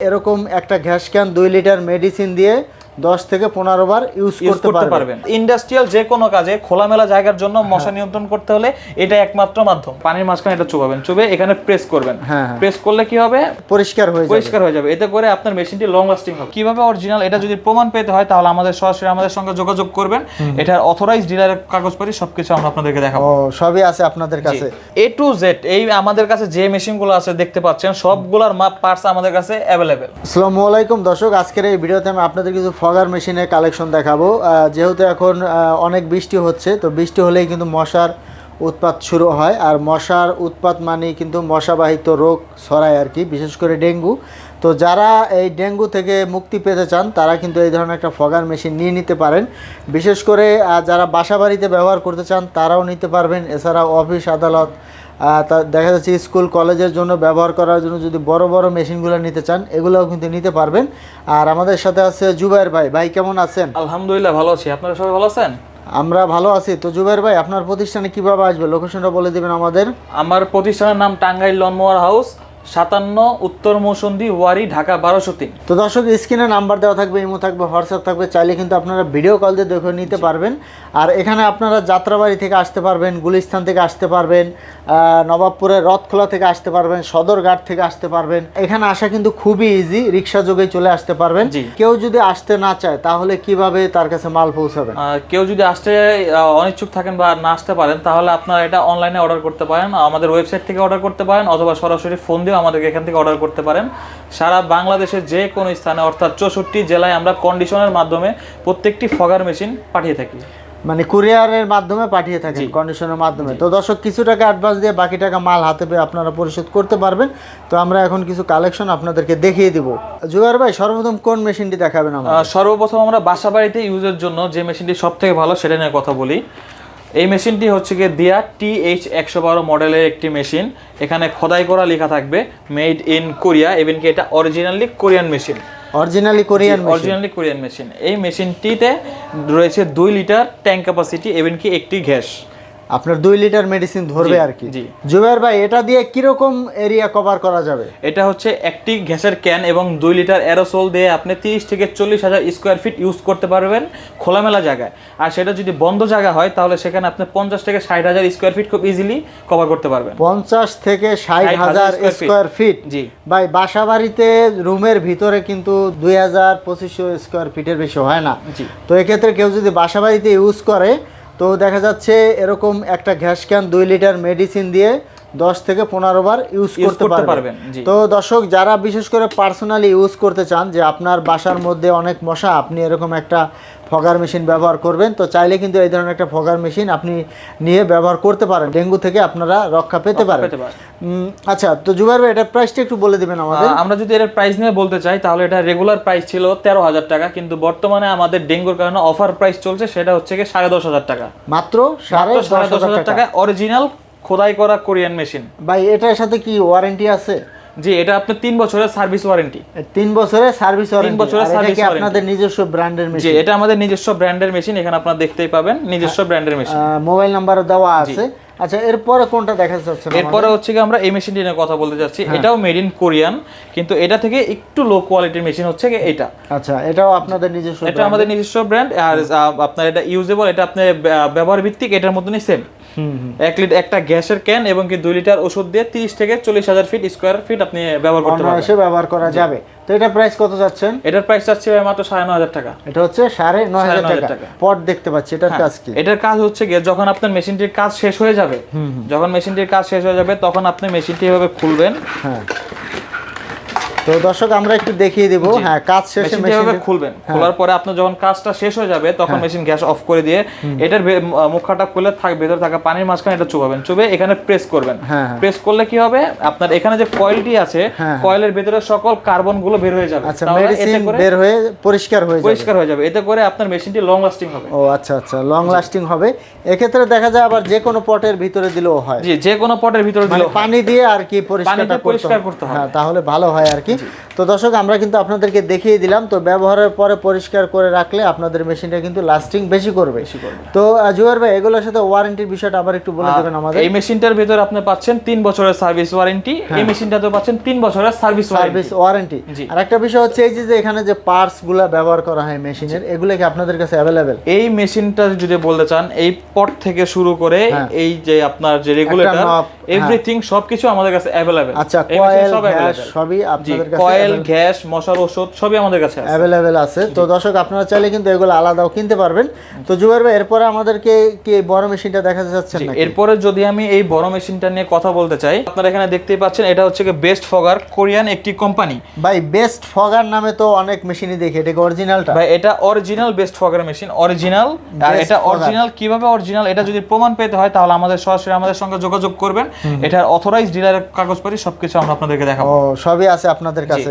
এরকম একটা gas can দুই লিটার মেডিসিন দিয়ে দশ থেকে পনেরো বার ইউজ করতে পারবেন। ইন্ডাস্ট্রিয়াল যে কোনো কাজে খোলামেলা জায়গার জন্য মশা নিয়ন্ত্রণ করতে হলে এটা একমাত্র মাধ্যম। পানির মাঝখানে এটা চুবাবেন। চুবে এখানে প্রেস করবেন। হ্যাঁ, হ্যাঁ। প্রেস করলে কি হবে? পরিষ্কার হয়ে যাবে। পরিষ্কার হয়ে যাবে। এতে করে আপনার মেশিনটি লং লাস্টিং হবে। কীভাবে অরিজিনাল এটা যদি প্রমাণ পেতে হয় তাহলে আমাদের সরাসরি আমাদের সঙ্গে যোগাযোগ করবেন। এটার অথরাইজ ডিলারের কাগজপত্র সবকিছু আমরা আপনাদেরকে দেখাবো। সবই আছে আপনাদের কাছে। এ টু জেড এই আমাদের কাছে যে মেশিনগুলো আছে দেখতে পাচ্ছেন সবগুলোর মাপ পার্টস আমাদের কাছে অ্যাভেলেবেল আসসালামু আলাইকুম দর্শক আজকের এই ভিডিওতে আমি আপনাদের কিছু ফগার মেশিনের কালেকশন দেখাবো। যেহেতু এখন অনেক বৃষ্টি হচ্ছে, তো বৃষ্টি হলেই কিন্তু মশার উৎপাত শুরু হয়। আর মশার উৎপাত মানেই কিন্তু মশাবাহিত রোগ ছড়ায় আর কি, বিশেষ করে ডেঙ্গু। তো যারা এই ডেঙ্গু থেকে মুক্তি পেতে চান, তারা কিন্তু এই ধরনের একটা ফগার মেশিন নিয়ে নিতে পারেন। বিশেষ করে যারা বাসা বাড়িতে ব্যবহার করতে চান, তারাও নিতে পারবেন। এছাড়া অফিস, আদালত তা দেখা যাচ্ছে স্কুল কলেজের জন্য ব্যবহার করার জন্য যদি বড় বড় মেশিনগুলো নিতে চান এগুলোও কিন্তু নিতে পারবেন। আর আমাদের সাথে আছে জুবাইর ভাই। ভাই কেমন আছেন? আলহামদুলিল্লাহ ভালো আছি। আপনারা সবাই ভালো আছেন? আমরা ভালো আছি। তো জুবাইর ভাই আপনার প্রতিষ্ঠানে কীভাবে আসবে? লোকেশনটা বলে দিবেন আমাদের। আমার প্রতিষ্ঠানের নাম টাঙ্গাইল লনমোয়ার হাউস। সাতান্ন উত্তর মৌসন্দি ওয়ারি ঢাকা বারোশো তিন। তো দর্শক স্ক্রিনে নাম্বার দেওয়া থাকবে ইমো থাকবে হোয়াটসঅ্যাপ থাকবে চাইলে কিন্তু আপনারা ভিডিও কল দিয়ে দেখে নিতে পারবেন। আর এখানে আপনারা যাত্রাবাড়ি থেকে আসতে পারবেন গুলিস্তান থেকে আসতে পারবেন নবাবপুরের রথখোলা থেকে আসতে পারবেন সদরঘাট থেকে আসতে পারবেন। এখানে আসা কিন্তু খুবই ইজি রিক্সা যোগেই চলে আসতে পারবেন। কেউ যদি আসতে না চায় তাহলে কীভাবে তার কাছে মাল পৌঁছাবেন? কেউ যদি আসতে অনিচ্ছুক থাকেন বা না আসতে পারেন তাহলে আপনারা এটা অনলাইনে অর্ডার করতে পারেন আমাদের ওয়েবসাইট থেকে অর্ডার করতে পারেন অথবা সরাসরি ফোন দিয়েও আমাদেরকে এখান থেকে অর্ডার করতে পারেন। সারা বাংলাদেশের যে কোনো স্থানে অর্থাৎ চৌষট্টি জেলায় আমরা কন্ডিশনের মাধ্যমে প্রত্যেকটি ফগার মেশিন পাঠিয়ে থাকি। মানে কুরিয়ারের মাধ্যমে পাঠিয়ে থাকেন কন্ডিশনের মাধ্যমে। তো দর্শক কিছু টাকা অ্যাডভান্স দিয়ে বাকি টাকা মাল হাতে পেয়ে আপনারা পরিশোধ করতে পারবেন। তো আমরা এখন কিছু কালেকশন আপনাদেরকে দেখিয়ে দিব। জুয়ার ভাই সর্বপ্রথম কোন মেশিনটি দেখাবেন আমার সর্বপ্রথম আমরা বাসা বাড়িতে ইউজের জন্য যে মেশিনটি সব থেকে ভালো সেটা নিয়ে কথা বলি। এই মেশিনটি হচ্ছে গিয়ে দিয়া টি এইচ একশো বারো মডেলের একটি মেশিন। এখানে খোদাই করা লেখা থাকবে মেড ইন কোরিয়া ইভেন কি এটা originally Korean machine. Originally Korean originally Korean machine. এই মেশিনটিতে রয়েছে দুই লিটার ট্যাঙ্ক ক্যাপাসিটি ইভেন কি একটি গ্যাস। আপনার দুই লিটার মেডিসিন ধরবে আর কি। জি। জুবাইর ভাই এটা দিয়ে কীরকম এরিয়া কভার করা যাবে? এটা হচ্ছে একটি গ্যাসের ক্যান এবং দুই লিটার অ্যারোসোল দিয়ে আপনি তিরিশ থেকে চল্লিশ হাজার স্কোয়ার ফিট ইউজ করতে পারবেন খোলামেলা জায়গায়। আর সেটা যদি বন্ধ জায়গা হয় তাহলে সেখানে আপনি পঞ্চাশ থেকে ষাট হাজার স্কোয়ার ফিট খুব ইজিলি কভার করতে পারবেন। পঞ্চাশ থেকে ষাট হাজার স্কোয়ার ফিট জি। ভাই বাসা বাড়িতে রুমের ভিতরে কিন্তু দুই হাজার পঁচিশশো স্কোয়ার ফিটের বেশি হয় না। জি। তো এক্ষেত্রে কেউ যদি বাসা বাড়িতে ইউজ করে তো দেখা যাচ্ছে এরকম একটা গ্যাস ক্যান দুই লিটার মেডিসিন দিয়ে দশ থেকে পনেরো বার ইউজ করতে পারবেন, তো দর্শক যারা বিশেষ করে পার্সোনালি ইউজ করতে চান যে আপনার বাসার মধ্যে অনেক মশা আপনি এরকম একটা ফগার মেশিন ব্যবহার করবেন। তো চাইলে কিন্তু এই ধরনের একটা ফগার মেশিন আপনি নিয়ে ব্যবহার করতে পারেন। ডেঙ্গু থেকে আপনারা রক্ষা পেতে পারেন। আচ্ছা তো জুবাইর ভাই এটার প্রাইসটা একটু বলে দিবেন আমাদের। আমরা যদি এর প্রাইস নিয়ে বলতে চাই তাহলে এটা রেগুলার প্রাইস ছিল তেরো হাজার টাকা কিন্তু বর্তমানে আমাদের ডেঙ্গুর কারণে অফার প্রাইস চলছে সেটা হচ্ছে কি সাড়ে দশ হাজার টাকা। মাত্র সাড়ে দশ হাজার টাকা। টাকা অরিজিনাল খোদাই করা কোরিয়ান মেশিন ভাই এটার সাথে কি ওয়ারেন্টি আছে? জি এটা আপনার তিন বছরের সার্ভিস ওয়ারেন্টি তিন বছরের সার্ভিস ওয়ারেন্টি বছরের আর এটা কি আপনাদের নিজস্ব ব্র্যান্ডের জি মেশিন এটা আমাদের নিজস্ব ব্র্যান্ডের মেশিন এখানে আপনারা দেখতেই পাবেন নিজস্ব ব্র্যান্ডের মেশিন মোবাইল নাম্বারও দেওয়া আছে। আচ্ছা এরপরে কোনটা দেখা যাচ্ছে এরপরে হচ্ছে কি আমরা এই মেশিনটি নিয়ে কথা বলতে যাচ্ছি। হ্যাঁ। এটাও মেড ইন কোরিয়ান কিন্তু এটা থেকে একটু লো কোয়ালিটির মেশিন হচ্ছে কি এটা। আচ্ছা এটাও আপনাদের নিজস্ব এটা আমাদের নিজস্ব ব্র্যান্ড আর আপনার এটা ইউজেবল এটা আপনি ব্যা- ব্যবহার ভিত্তিক এটার মতনই সেম এক লিটার একটা গ্যাসের ক্যান এবং কি দুই লিটার ওষুধ দিয়ে তিরিশ থেকে চল্লিশ হাজার ফিট স্কোয়ার ফিট আপনি ব্যবহার করতে পারবেন। ব্যবহার করা যাবে। তো এটা প্রাইস কত যাচ্ছেন এটার প্রাইস যাচ্ছে মাত্র সাড়ে নয় হাজার টাকা। এটা হচ্ছে সাড়ে নয় হাজার টাকা। টাকা। পট দেখতে পাচ্ছি এটার কাজ কি? এটার কাজ হচ্ছে গিয়ে যখন আপনার মেশিনটির কাজ শেষ হয়ে যাবে যখন মেশিনটির কাজ শেষ হয়ে যাবে তখন আপনি মেশিনটি এভাবে খুলবেন। হ্যাঁ। তো দর্শক আমরা একটু দেখিয়ে দিব। হ্যাঁ কাজ শেষে মেশিন খুলবেন হ্যাঁ। খোলার পরে আপনার যখন কাজটা শেষ হয়ে যাবে তখন মেশিন গ্যাস অফ করে দিয়ে এটার মুখাটা খুলে থাক ভেতরে থাকা পানির মাঝখানে এটা চুবাবেন। চুবে এখানে প্রেস করবেন। হ্যাঁ, হ্যাঁ। প্রেস করলে কি হবে? আপনার এখানে যে কয়েলটি আছে হ্যাঁ। কয়েলের ভেতরে সকল কার্বনগুলো বের হয়ে যাবে। আচ্ছা মেডিসিন করে বের হয়ে পরিষ্কার হয়ে যাবে। পরিষ্কার হয়ে যাবে। এতে করে আপনার মেশিনটি লং লাস্টিং হবে। ও আচ্ছা আচ্ছা লং লাস্টিং হবে। এক্ষেত্রে দেখা যায় আবার যে কোনো পটের ভিতরে দিলেও হয়। জি যে কোনো পটের ভিতরে মানে দিলে পানি দিয়ে আর কি পরিষ্কারটা পরিষ্কার করতে। হ্যাঁ তাহলে ভালো হয় আর কি। 嗯。তো দর্শক আমরা কিন্তু আপনাদেরকে দেখিয়ে দিলাম তো ব্যবহারের পরে পরিষ্কার করে রাখলে আপনাদের মেশিনটা কিন্তু লাস্টিং বেশি করবে। তো জুয়ার ভাই এগুলোর সাথে ওয়ারেন্টির বিষয়টা আবার একটু বলে দেবেন আমাদের। এই মেশিনটার ভিতরে আপনি পাচ্ছেন তিন বছরের সার্ভিস ওয়ারেন্টি এই মেশিনটাতে পাচ্ছেন তিন বছরের সার্ভিস সার্ভিস ওয়ারেন্টি আর একটা বিষয় হচ্ছে এই যে এখানে যে পার্টসগুলা ব্যবহার করা হয় মেশিনের এগুলো কি আপনাদের কাছে অ্যাভেলেবেল এই মেশিনটা যদি বলতে চান এই পট থেকে শুরু করে হ্যাঁ। এই যে আপনার যে রেগুলেটর এভরিথিং সবকিছু আমাদের কাছে অ্যাভেলেবেল আচ্ছা কয়েল সবই আপনাদের কাছে কয়েল গ্যাস মশার ওষুধ সবই আমাদের কাছে আছে। অ্যাভেলেবেল আছে। তো দর্শক আপনারা চাইলে কিন্তু এগুলো আলাদাও কিনতে পারবেন। তো জুয়ার ভাই এরপরে আমাদেরকে কি বড় মেশিনটা দেখাতে চাচ্ছেন নাকি? এরপরে যদি আমি এই বড় মেশিনটা নিয়ে কথা বলতে চাই আপনারা এখানে দেখতেই পাচ্ছেন এটা হচ্ছে কি বেস্ট ফগার কোরিয়ান একটি কোম্পানি ভাই বেস্ট ফগার নামে তো অনেক মেশিনই দেখি এটা কি অরিজিনালটা ভাই এটা original best fogger machine original আর এটা অরিজিনাল কীভাবে অরিজিনাল এটা যদি প্রমাণ পেতে হয় তাহলে আমাদের সরাসরি আমাদের সঙ্গে যোগাযোগ করবেন। এটার অথরাইজ ডিলারের কাগজপত্র সবকিছু আমরা আপনাদেরকে দেখাবো। সবই আছে আপনাদের কাছে।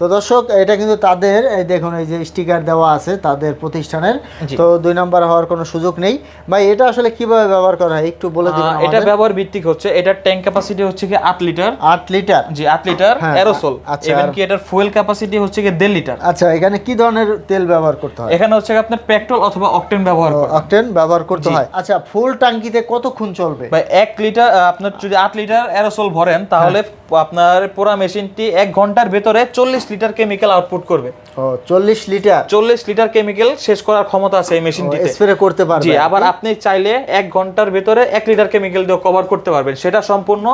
তো দর্শক এটা কিন্তু তাদের এই দেখুন এই যে স্টিকার দেওয়া আছে তাদের প্রতিষ্ঠানের। তো দুই নাম্বার হওয়ার কোনো সুযোগ নেই। ভাই এটা আসলে কীভাবে ব্যবহার করা হয়? একটু বলে আহ, এটা ব্যবহার ভিত্তিক হচ্ছে এটার ট্যাঙ্ক ক্যাপাসিটি হচ্ছে কি আট লিটার আট লিটার জি আট লিটার অ্যারোসোল আচ্ছা, এবং কি এটার ফুয়েল ক্যাপাসিটি হচ্ছে কি দেড় লিটার আচ্ছা এখানে কি ধরনের তেল ব্যবহার করতে হয়? এখানে হচ্ছে কি আপনার পেট্রোল অথবা অকটেন ব্যবহার করে। অকটেন ব্যবহার করতে হয়। আচ্ছা ফুল টাঙ্কিতে কতক্ষণ চলবে? ভাই এক লিটার আহ, আপনার যদি আট লিটার অ্যারোসোল ভরেন তাহলে হ্যাঁ। আপনার পুরো মেশিনটি এক ঘণ্টার ভেতরে চল্লিশ লিটার কেমিক্যাল আউটপুট করবে। ও লিটার? চল্লিশ লিটার কেমিক্যাল শেষ করার ক্ষমতা আছে এই মেশিনটিতে স্প্রে করতে জি পারবে আবার আপনি চাইলে ঘণ্টার ভেতরে লিটার কেমিক্যাল দিয়ে কভার করতে পারবেন। সেটা সম্পূর্ণ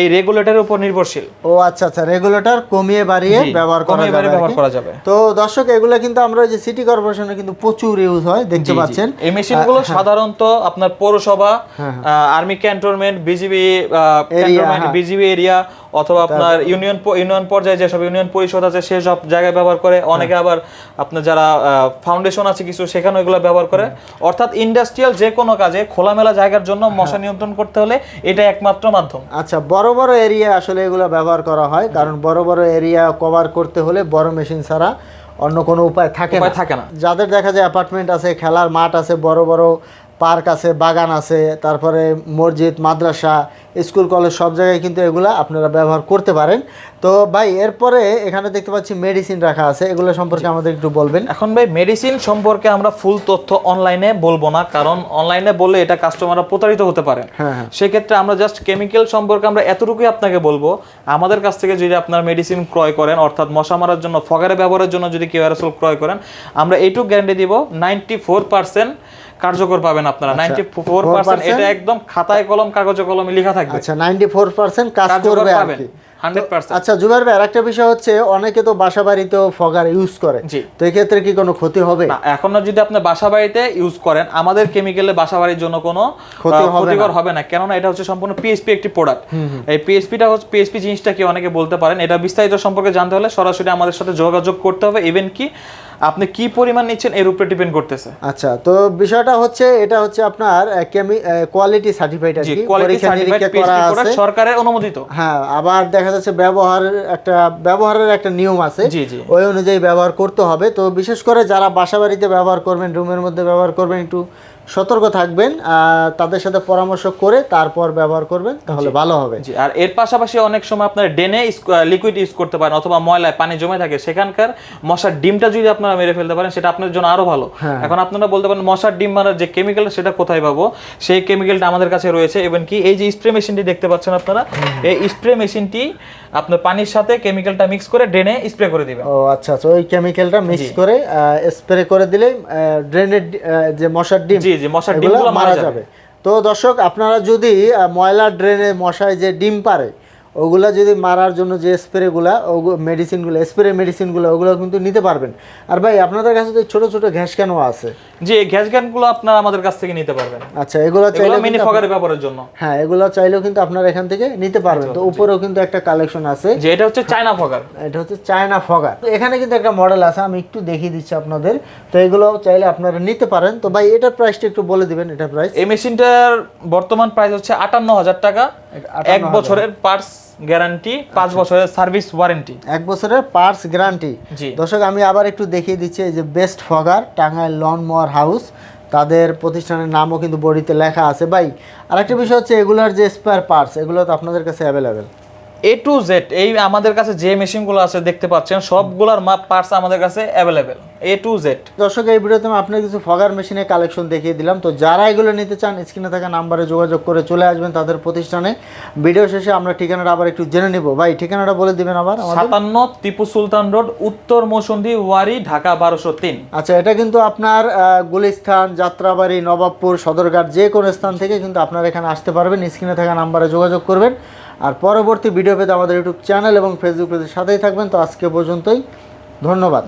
এই রেগুলেটরের উপর নির্ভরশীল। ও আচ্ছা আচ্ছা রেগুলেটর কমিয়ে বাড়িয়ে ব্যবহার করা কমিয়ে যাবে বাড়িয়ে ব্যবহার করা যাবে। তো দর্শক এগুলো কিন্তু আমরা যে সিটি কর্পোরেশনে কিন্তু প্রচুর ইউজ হয় দেখতে। পাচ্ছেন। এই মেশিনগুলো সাধারণত আপনার পৌরসভা হ্যাঁ, আর্মি ক্যান্টনমেন্ট বিজিবি ক্যান্টনমেন্ট হ্যাঁ। বিজিবি এরিয়া অথবা আপনার ইউনিয়ন ইউনিয়ন পর্যায়ে যেসব ইউনিয়ন পরিষদ আছে সেসব জায়গায় ব্যবহার করে অনেকে হ্যাঁ। আবার আপনার যারা ফাউন্ডেশন আছে কিছু সেখানে ওইগুলো ব্যবহার করে। অর্থাৎ ইন্ডাস্ট্রিয়াল যে কোনো কাজে খোলামেলা জায়গার জন্য হ্যাঁ। মশা নিয়ন্ত্রণ করতে হলে এটা একমাত্র মাধ্যম। আচ্ছা বড় বড় এরিয়া আসলে এগুলো ব্যবহার করা হয় কারণ বড় বড় এরিয়া কভার করতে হলে বড় মেশিন ছাড়া অন্য কোনো উপায় থাকে না। উপায় থাকে না। যাদের দেখা যায় অ্যাপার্টমেন্ট আছে খেলার মাঠ আছে বড় বড় পার্ক আছে বাগান আছে তারপরে মসজিদ মাদ্রাসা স্কুল কলেজ সব জায়গায় কিন্তু এগুলা আপনারা ব্যবহার করতে পারেন। তো ভাই এরপরে এখানে দেখতে পাচ্ছি মেডিসিন রাখা আছে এগুলো সম্পর্কে আমাদের একটু বলবেন। এখন ভাই মেডিসিন সম্পর্কে আমরা ফুল তথ্য অনলাইনে বলব না কারণ অনলাইনে বললে এটা কাস্টমাররা প্রতারিত হতে পারে। হ্যাঁ হ্যাঁ। সেক্ষেত্রে আমরা জাস্ট কেমিক্যাল সম্পর্কে আমরা এতটুকুই আপনাকে বলব আমাদের কাছ থেকে যদি আপনার মেডিসিন ক্রয় করেন অর্থাৎ মশা মারার জন্য ফগারে ব্যবহারের জন্য যদি কেউ ক্রয় করেন আমরা এইটুকু গ্যারান্টি দিব নাইনটি ফোর পার্সেন্ট কার্যকর পাবেন আপনারা। নাইনটি ফোর পার্সেন্ট 4% এটা একদম খাতায় কলম কাগজে কলমে লেখা থাকবে। আচ্ছা নাইনটি ফোর পার্সেন্ট কাজ করবে আর কি। আচ্ছা জুবাইর ভাই আরেকটা বিষয় হচ্ছে অনেকে তো বাসা বাড়িতেও ফগার ইউজ করে। তো এই ক্ষেত্রে কি কোনো ক্ষতি হবে? না এখন যদি আপনি বাসা বাড়িতে ইউজ করেন আমাদের কেমিক্যালে বাসা বাড়ির জন্য কোনো ক্ষতিকর। হবে না। কেননা এটা হচ্ছে সম্পূর্ণ পিএসপি একটি প্রোডাক্ট এই পিএসপিটা হচ্ছে পিএসপি জিনিসটা কি অনেকে বলতে পারেন এটা বিস্তারিত সম্পর্কে জানতে হলে সরাসরি আমাদের সাথে যোগাযোগ করতে হবে। ইভেন কি আপনি কি পরিমাণ নিচ্ছেন এর উপরে ডিপেন্ড করতেছে। আচ্ছা তো বিষয়টা হচ্ছে এটা হচ্ছে আপনার কোয়ালিটি সার্টিফাইড আর কি কোয়ালিটি পরীক্ষা নিরীক্ষা করা আছে। সরকারের অনুমোদিত। হ্যাঁ আবার দেখা যাচ্ছে ব্যবহারের একটা ব্যবহারের একটা নিয়ম আছে। ওই অনুযায়ী ব্যবহার করতে হবে। তো বিশেষ করে যারা বাসা বাড়িতে ব্যবহার করবেন রুমের মধ্যে ব্যবহার করবেন একটু সতর্ক থাকবেন তাদের সাথে পরামর্শ করে তারপর ব্যবহার করবেন তাহলে ভালো হবে। জি আর এর পাশাপাশি অনেক সময় আপনার ডেনে লিকুইড ইউজ করতে পারেন অথবা ময়লায় পানি জমে থাকে সেখানকার মশার ডিমটা যদি আপনারা মেরে ফেলতে পারেন সেটা আপনার জন্য আরও ভালো। হ্যাঁ। এখন আপনারা বলতে পারেন মশার ডিম মারার যে কেমিক্যাল সেটা কোথায় পাবো? সেই কেমিক্যালটা আমাদের কাছে রয়েছে। এবং কি এই যে স্প্রে মেশিনটি দেখতে পাচ্ছেন আপনারা এই স্প্রে মেশিনটি আপনার পানির সাথে কেমিক্যালটা মিক্স করে ড্রেনে স্প্রে করে দিবেন। ও আচ্ছা আচ্ছা ওই কেমিক্যালটা মিক্স করে স্প্রে করে দিলে ড্রেনের যে মশার ডিম জি জি মশার ডিমগুলো মারা যাবে। তো দর্শক আপনারা যদি ময়লা ড্রেনে মশায় যে ডিম পারে ওগুলা যদি মারার জন্য যে স্প্রেগুলা মেডিসিনগুলো স্প্রে মেডিসিনগুলো ওগুলো কিন্তু নিতে পারবেন। আর ভাই আপনাদের কাছে তো ছোট ছোট ঘ্যাস ক্যানও আছে? জি গ্যাস গানগুলো আপনারা আমাদের কাছ থেকে নিতে পারবেন। আচ্ছা এগুলো চাইলে মিনি ফগারের ব্যবহারের জন্য। হ্যাঁ এগুলো চাইলেও কিন্তু আপনারা এখান থেকে নিতে পারবেন। তো উপরেও কিন্তু একটা কালেকশন আছে। যে এটা হচ্ছে চায়না ফগার এটা হচ্ছে চায়না ফগার তো এখানে কিন্তু একটা মডেল আছে আমি একটু দেখিয়ে দিচ্ছি আপনাদের। তো এগুলো চাইলে আপনারা নিতে পারেন। তো ভাই এটার প্রাইসটা একটু বলে দিবেন এটার প্রাইস এই মেশিনটার বর্তমান প্রাইস হচ্ছে আটান্ন হাজার টাকা। এক বছরের পার্টস গ্যারান্টি পাঁচ বছরের সার্ভিস ওয়ারেন্টি। এক বছরের পার্টস গ্যারান্টি। দর্শক আমি আবার একটু দেখিয়ে দিচ্ছি এই যে best fogger Tangail lawn mower house তাদের প্রতিষ্ঠানের নামও কিন্তু বডিতে লেখা আছে। ভাই আরেকটা বিষয় হচ্ছে এগুলার যে স্পেয়ার পার্টস এগুলো তো আপনাদের কাছে অ্যাভেলেবেল এ টু জেড এই আমাদের কাছে যে মেশিনগুলো আছে দেখতে পাচ্ছেন সবগুলোর মাপ পার্টস আমাদের কাছে অ্যাভেলেবেল এ টু জেড দর্শক এই ভিডিওতে আমি আপনার কিছু ফগার মেশিনের কালেকশন দেখিয়ে দিলাম। তো যারা এগুলো নিতে চান স্ক্রিনে থাকা নাম্বারে যোগাযোগ করে চলে আসবেন তাদের প্রতিষ্ঠানে। ভিডিও শেষে আমরা ঠিকানাটা আবার একটু জেনে নিব। ভাই ঠিকানাটা বলে দিবেন আবার আমাদের? সাতান্ন টিপু সুলতান রোড উত্তর মৌসুন্দি ওয়ারি ঢাকা বারোশো তিন। আচ্ছা এটা কিন্তু আপনার গুলিস্থান যাত্রাবাড়ি নবাবপুর সদরঘাট যে কোনো স্থান থেকে কিন্তু আপনারা এখানে আসতে পারবেন। স্ক্রিনে থাকা নাম্বারে যোগাযোগ করবেন। আর পরবর্তী ভিডিও পেতে আমাদের ইউটিউব চ্যানেল এবং ফেসবুক পেজের সাথেই থাকবেন। তো আজকে পর্যন্তই, ধন্যবাদ।